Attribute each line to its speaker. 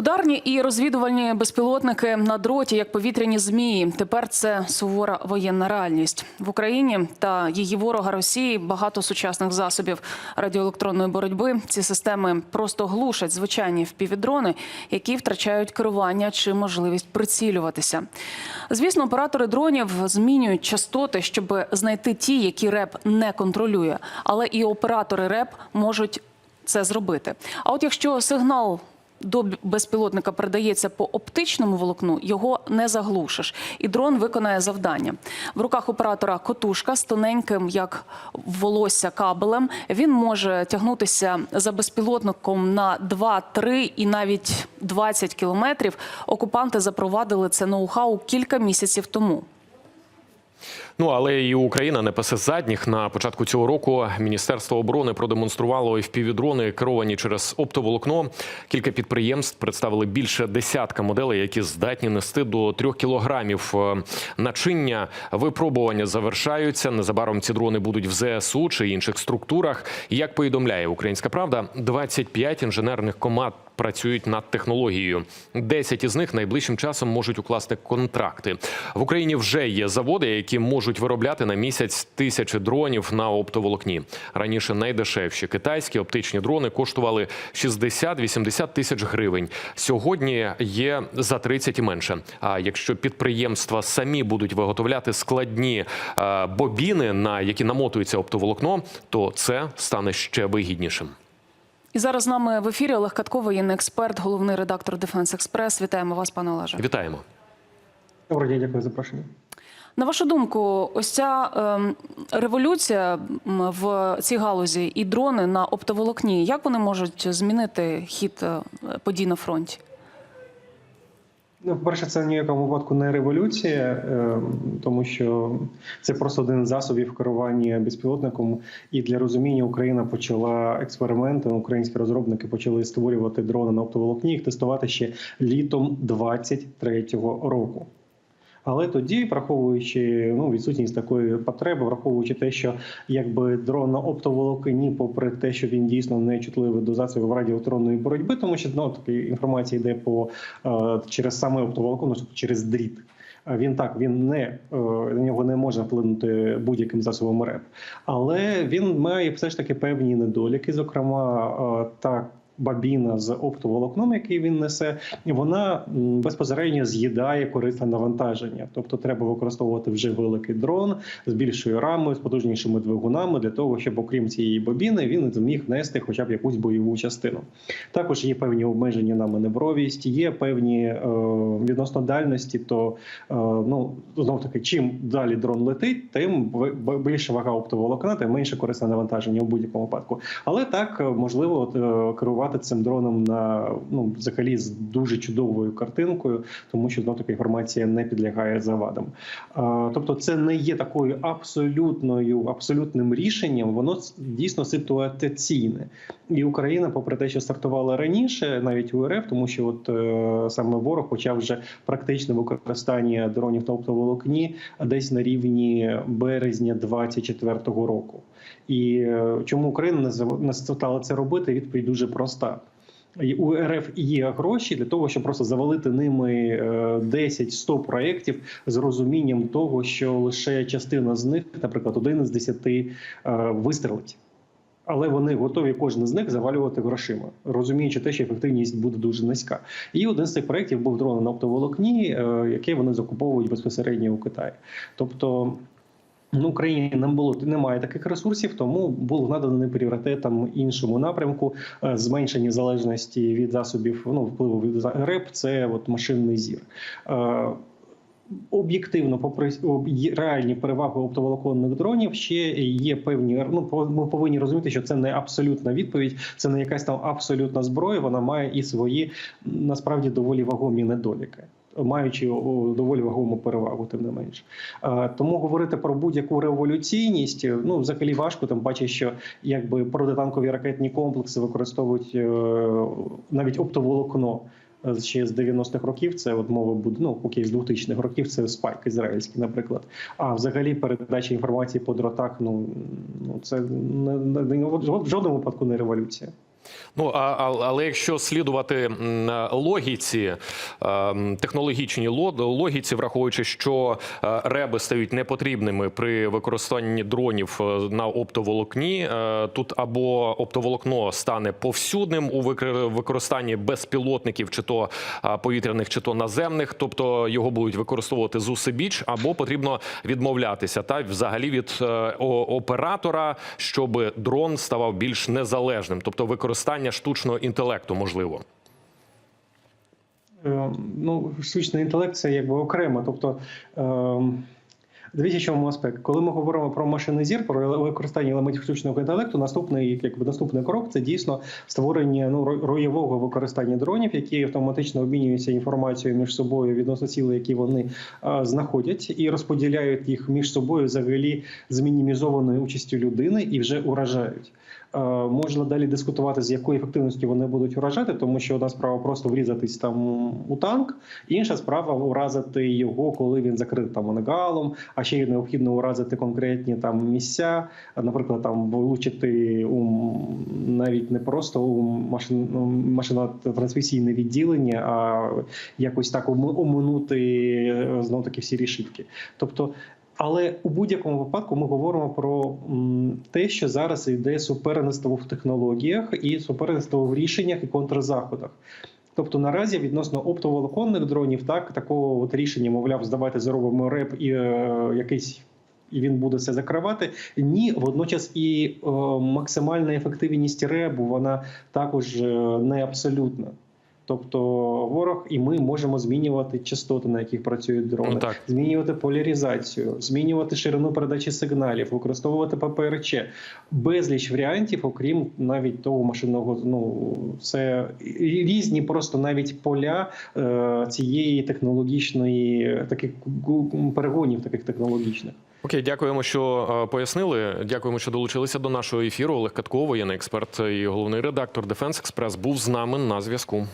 Speaker 1: Ударні і розвідувальні безпілотники на дроті, як повітряні змії. Тепер це сувора воєнна реальність в Україні та її ворога Росії. Багато сучасних засобів радіоелектронної боротьби. Ці системи просто глушать звичайні впівдрони, які втрачають керування чи можливість прицілюватися. Звісно, оператори дронів змінюють частоти, щоб знайти ті, які РЕП не контролює, але і оператори РЕП можуть це зробити. А от якщо сигнал до безпілотника передається по оптичному волокну, його не заглушиш, і дрон виконає завдання. В руках оператора котушка з тоненьким, як волосся кабелем. Він може тягнутися за безпілотником на 2-3 і навіть 20 кілометрів. Окупанти запровадили це ноу-хау кілька місяців тому.
Speaker 2: Ну але і Україна не пасе задніх. На початку цього року Міністерство оборони продемонструвало FPV-дрони, керовані через оптоволокно. Кілька підприємств представили більше десятка моделей, які здатні нести до трьох кілограмів е, начиння. Випробування завершаються. Незабаром ці дрони будуть в ЗСУ чи інших структурах. Як повідомляє Українська Правда, 25 інженерних команд працюють над технологією. 10 із них найближчим часом можуть укласти контракти. В Україні вже є заводи, які можуть виробляти на місяць тисячі дронів на оптоволокні. Раніше найдешевші китайські оптичні дрони коштували 60-80 тисяч гривень. Сьогодні є за 30 і менше. А якщо підприємства самі будуть виготовляти складні е, бобіни, на які намотується оптоволокно, то це стане ще вигіднішим.
Speaker 1: І зараз з нами в ефірі Олег Катко, воєнний експерт, головний редактор Дефенс Експрес. Вітаємо вас, пане Олеже.
Speaker 2: Вітаємо.
Speaker 3: Доброго дня, дякую за запрошення.
Speaker 1: На вашу думку, ось ця ем, революція в цій галузі і дрони на оптоволокні, як вони можуть змінити хід е, подій на фронті?
Speaker 3: Ну, по-перше, це ніякому випадку не революція, е, тому що це просто один з засобів керування безпілотником. І для розуміння Україна почала експерименти. Українські розробники почали створювати дрони на оптоволокні, їх тестувати ще літом 23-го року. Але тоді, враховуючи ну, відсутність такої потреби, враховуючи те, що якби дрон на оптоволокні, попри те, що він дійсно не чутливий до засобів радіоелектронної боротьби, тому що ну, така інформація йде по е, через саме оптоволокно, ну, тобто через дріт. Він так він не е, на нього не може вплинути будь-яким засобом РЕП, але він має все ж таки певні недоліки. Зокрема, е, так бабіна з оптоволокном, який він несе, вона безпосередньо з'їдає корисне навантаження. Тобто треба використовувати вже великий дрон з більшою рамою, з потужнішими двигунами для того, щоб окрім цієї бобіни він зміг нести хоча б якусь бойову частину. Також є певні обмеження на маневровість, є певні е, відносно дальності. То е, ну знов таки, чим далі дрон летить, тим ви- б- більше вага оптоволокна, тим менше корисне навантаження у будь-якому випадку. Але так е, можливо от, е, керувати цим дроном на ну взагалі з дуже чудовою картинкою, тому що знов таки інформація не підлягає завадам. Тобто, це не є такою абсолютною абсолютним рішенням. Воно дійсно ситуаційне. І Україна, попри те, що стартувала раніше, навіть у РФ, тому що от е, саме ворог почав вже практичне використання дронів на оптоволокні десь на рівні березня 24-го року. І е, чому Україна не стала це робити? Відповідь дуже проста. І У РФ є гроші для того, щоб просто завалити ними е, 10-100 проєктів з розумінням того, що лише частина з них, наприклад, один із десяти е, вистрелить. Але вони готові кожен з них завалювати грошима, розуміючи те, що ефективність буде дуже низька. І один з цих проєктів був дрон на оптоволокні, е, який вони закуповують безпосередньо у Китаї. Тобто. Ну, Україні не було немає таких ресурсів, тому було надано пріоритетом іншому напрямку е, зменшення залежності від засобів ну впливу від РЕП. Це от машинний зір. Е, Об'єктивно, попри реальні переваги оптоволоконних дронів, ще є певні. Ну ми повинні розуміти, що це не абсолютна відповідь, це не якась там абсолютна зброя. Вона має і свої насправді доволі вагомі недоліки. Маючи доволі вагому перевагу, тим не менш, Е, тому говорити про будь-яку революційність ну взагалі важко. Тим паче, що якби протитанкові ракетні комплекси використовують е, навіть оптоволокно е, ще з 90-х років. Це от мова буде ну окей, з 2000-х років. Це спайк ізраїльський, наприклад. А взагалі передача інформації по дротах. Ну ну це не в жодному випадку не революція.
Speaker 2: Ну а, але якщо слідувати логіці, е, технологічній ло- логіці, враховуючи, що е, реби стають непотрібними при використанні дронів е, на оптоволокні, е, тут або оптоволокно стане повсюдним у використанні безпілотників, чи то повітряних, чи то наземних, тобто його будуть використовувати зусибіч, або потрібно відмовлятися та взагалі від оператора, щоб дрон ставав більш незалежним, тобто використання штучного інтелекту можливо.
Speaker 3: Е, Ну, штучний інтелект це якби окремо. Тобто, е, дивіться, чому аспект. Коли ми говоримо про машинний зір, про використання елементів штучного інтелекту, наступний, якби наступний крок це дійсно створення ну, роєвого використання дронів, які автоматично обмінюються інформацією між собою відносно цілей, які вони е, знаходять, і розподіляють їх між собою взагалі з мінімізованою участю людини і вже уражають. Можна далі дискутувати, з якою ефективністю вони будуть уражати, тому що одна справа просто врізатись там у танк, інша справа уразити його, коли він закритий там ангалом, а ще й необхідно уразити конкретні там місця, наприклад, там влучити у навіть не просто у машин, машино-трансмісійне відділення, а якось так оминути знов таки всі рішитки. Тобто але у будь-якому випадку ми говоримо про те, що зараз йде суперництво в технологіях і суперництво в рішеннях і контрзаходах. Тобто наразі відносно оптоволоконних дронів, так такого от рішення, мовляв, здавайте зробимо реп і е, якийсь. І він буде це закривати. Ні, водночас і е, максимальна ефективність ребу вона також е, не абсолютна. Тобто ворог і ми можемо змінювати частоти, на яких працюють дрони,
Speaker 2: Ну, так.
Speaker 3: змінювати поляризацію, змінювати ширину передачі сигналів, використовувати ППРЧ. Безліч варіантів, окрім навіть того машинного. Ну це різні просто навіть поля е, цієї технологічної таких перегонів, таких технологічних.
Speaker 2: Окей, дякуємо, що е, пояснили. Дякуємо, що долучилися до нашого ефіру. Олег Катко, воєнний експерт і головний редактор Дефенс Експрес, був з нами на зв'язку.